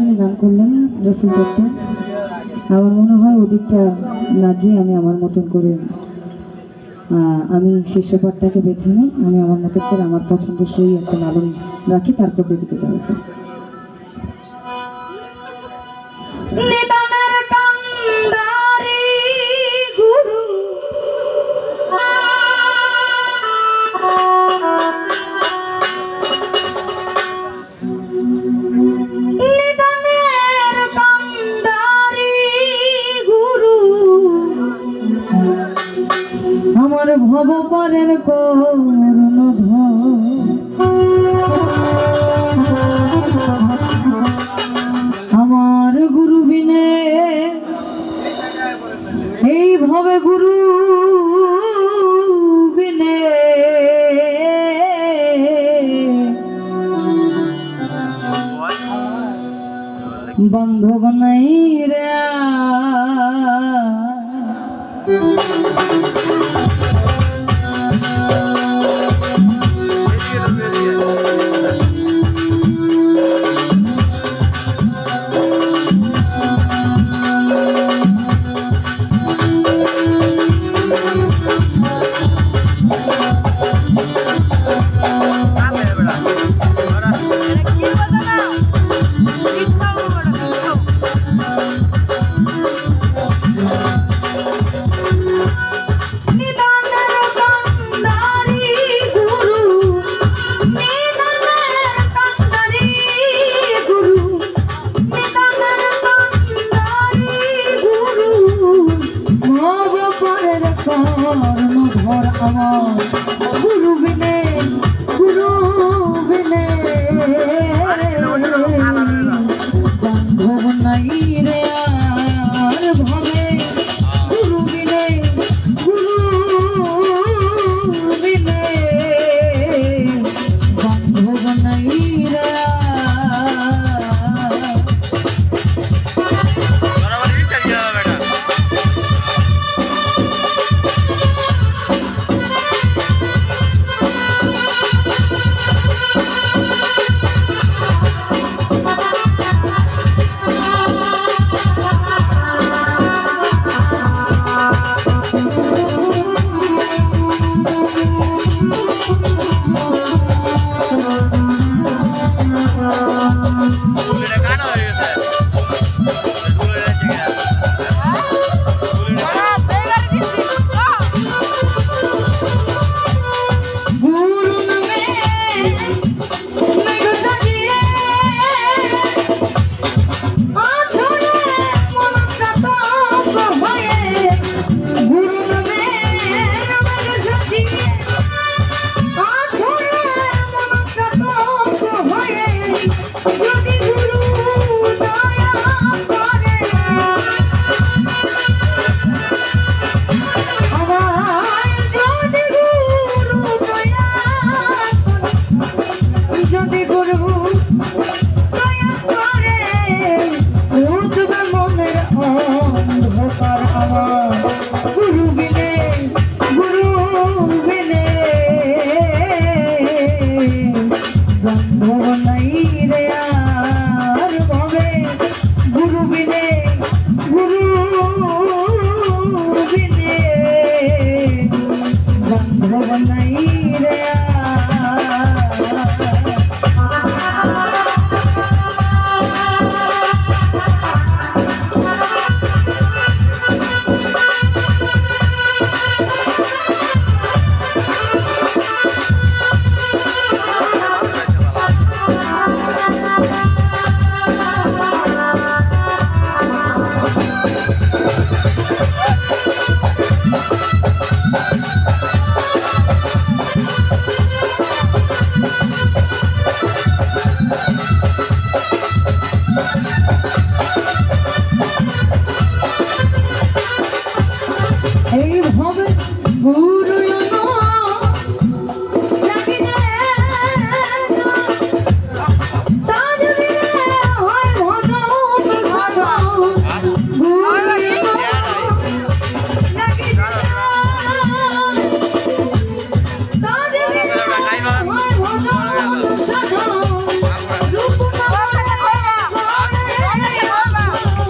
যিনি গান করলেন রসুল করতে আমার মনে হয় ওদিকটা লাগিয়ে আমি আমার মতন করে আমি শিষ্যপদটাকে বেছে নিই। আমি আমার মতো করে আমার পছন্দ পছন্দসই একটা নালন রাখি, তারপর দিকে যাব। নিদানের ভব পরের করুণ আমার গুরু বিনে এইভাবে গুরু পরের কর্ণ ধর আমার গুরু বিনে গুরু বিনে। বান্ধব নাই রে আর ভবে Música নাই রে আর ভবে গুরু বিনে গুরু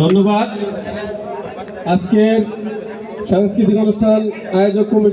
ধন্যবাদ। আজকের সাংস্কৃতিক অনুষ্ঠান আয়োজক কমিটি